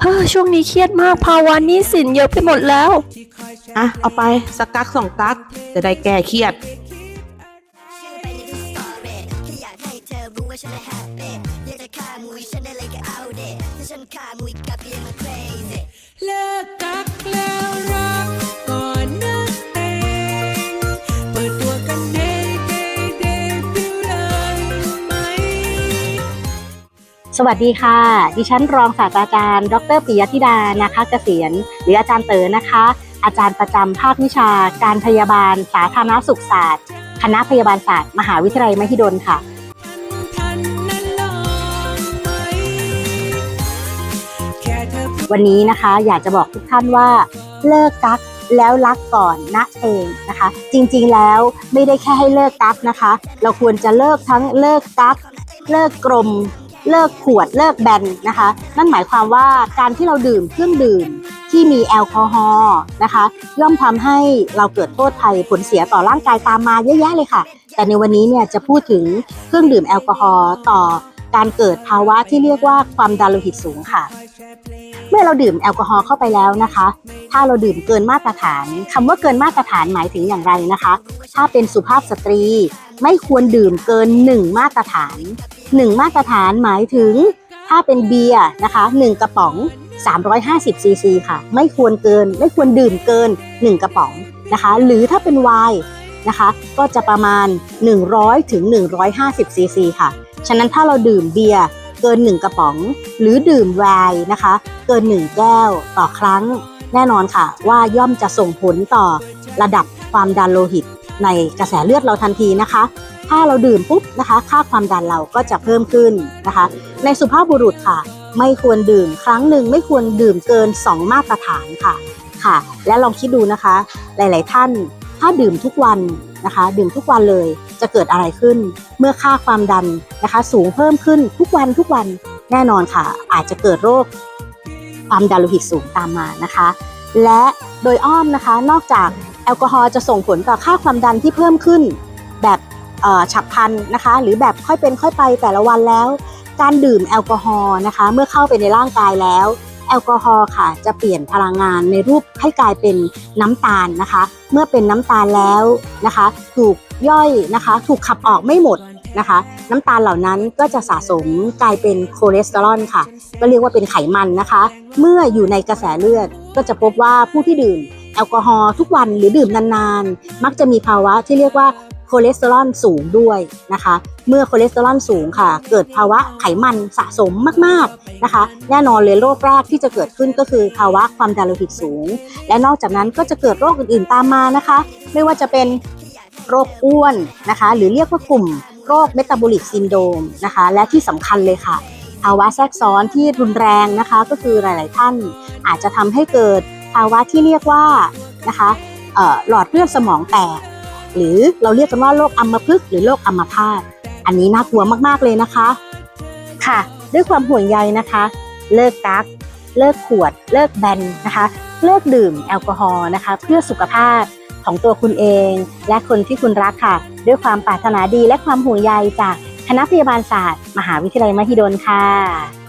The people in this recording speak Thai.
เฮ้อช่วงนี้เครียดมากภาวะหนี้สินเยอะไปหมดแล้ว อะ เอาไปสักกักสองกัก จะได้แก้เครียดชื่อไปในทุกสตอรี่แค่อยากให้เธอรู้ว่าฉันน่ะแฮปปี้อยากจะฆ่ามุยฉันได้เลยก็เอาเดถ้าฉันฆ่ามุยกลับยังมา crazy เลิก สวัสดีค่ะ ดิฉันรองศาสตราจารย์ ดรปิยธิดา นะคะเกษียณ หรืออาจารย์เต๋อนะคะ อาจารย์ประจำภาควิชา การพยาบาล สาธารณสุขศาสตร์ คณะพยาบาลศาสตร์ มหาวิทยาลัยมหิดลค่ะวันนี้นะคะอยากจะบอกทุกท่านว่าเลิกกักแล้วรักก่อนนะเองนะคะ จริงๆแล้วไม่ได้แค่ให้เลิกกักนะคะ เราควรจะเลิกทั้งเลิกกักเลิกกลม เลิกขวดเลิกแบนนะคะ นั่นหมายความว่าการที่เราดื่มเครื่องดื่มที่มีแอลกอฮอล์นะคะ ย่อมทำให้เราเกิดโทษภัยผลเสียต่อร่างกายตามมาเยอะแยะเลยค่ะ แต่ในวันนี้เนี่ยจะพูดถึงเครื่องดื่มแอลกอฮอล์ต่อการเกิดภาวะที่เรียกว่าความดันโลหิตสูงค่ะ เมื่อเราดื่มแอลกอฮอล์เข้าไปแล้วนะคะ ถ้าเราดื่มเกินมาตรฐานคำว่าเกินมาตรฐานหมายถึงอย่างไรนะคะ ถ้าเป็นสุภาพสตรี ไม่ควรดื่มเกิน 1 มาตรฐาน 1 มาตรฐานหมายถึง ถ้าเป็นเบียร์นะคะ1กระป๋อง 350ซีซีค่ะ ไม่ควรเกิน ไม่ควรดื่มเกิน 1 กระป๋องนะคะ หรือถ้าเป็นไวน์นะคะ ก็จะประมาณ 100ถึง150ซีซีค่ะ ฉะนั้นถ้าเราดื่มเบียร์เกิน 1 กระป๋อง หรือดื่มไวน์นะคะ เกิน 1 แก้วต่อครั้ง แน่นอนค่ะ ว่าย่อมจะส่งผลต่อระดับความดันโลหิต ในกระแสเลือดเราทันทีนะคะ ถ้าเราดื่มปุ๊บนะคะ ค่าความดันเราก็จะเพิ่มขึ้นนะคะ ในสุภาพบุรุษค่ะ ไม่ควรดื่มครั้งหนึ่งไม่ควรดื่มเกิน 2 มาตรฐานค่ะค่ะ และลองคิดดูนะคะ หลาย ๆ ท่านถ้าดื่มทุกวันนะคะ ดื่มทุกวันเลยจะเกิดอะไรขึ้น เมื่อค่าความดันนะคะ สูงเพิ่มขึ้นทุกวันทุกวันแน่นอนค่ะ อาจจะเกิดโรคความดันโลหิตสูงตามมานะคะ และโดยอ้อมนะคะนอกจาก แอลกอฮอล์จะส่งผลต่อค่าความดันที่เพิ่มขึ้น แบบฉับพลันนะคะ หรือแบบค่อยเป็นค่อยไปแต่ละวันแล้ว การดื่มแอลกอฮอล์นะคะ เมื่อเข้าไปในร่างกายแล้ว แอลกอฮอล์ค่ะ จะเปลี่ยนพลังงานในรูปให้กลายเป็นน้ำตาลนะคะ เมื่อเป็นน้ำตาลแล้วนะคะ ถูกย่อยนะคะ ถูกขับออกไม่หมดนะคะ น้ำตาลเหล่านั้นก็จะสะสมกลายเป็นคอเลสเตอรอลค่ะ ก็เรียกว่าเป็นไขมันนะคะ เมื่ออยู่ในกระแสเลือดก็จะพบว่าผู้ที่ดื่ม แอลกอฮอล์ทุกวันหรือดื่มนานๆ มักจะมีภาวะที่เรียกว่าคอเลสเตอรอลสูงด้วยนะคะ เมื่อคอเลสเตอรอลสูงค่ะ เกิดภาวะไขมันสะสมมากๆนะคะ แน่นอนเลยโรคแรกที่จะเกิดขึ้นก็คือภาวะความดันโลหิตสูง และนอกจากนั้นก็จะเกิดโรคอื่นๆตามมานะคะ ไม่ว่าจะเป็นโรคอ้วนนะคะ หรือเรียกว่ากลุ่มโรคเมตาบอลิกซินโดมนะคะ และที่สำคัญเลยค่ะภาวะแทรกซ้อนที่รุนแรงนะคะ ก็คือหลาย ๆ ท่านอาจจะทำให้เกิด ภาวะที่เรียกว่านะคะหลอดเลือดสมองแตก หรือเราเรียกกันว่าโรคอัมพฤกษ์หรือโรคอัมพาตอันนี้น่ากลัวมากๆเลยนะคะ ค่ะ ด้วยความห่วงใยนะคะ เลิกกักเลิกขวด เลิกแบนนะคะ เลิกดื่มแอลกอฮอล์นะคะ เพื่อสุขภาพของตัวคุณเอง และคนที่คุณรักค่ะ ด้วยความปรารถนาดีและความห่วงใยจากคณะพยาบาลศาสตร์ มหาวิทยาลัยมหิดลค่ะ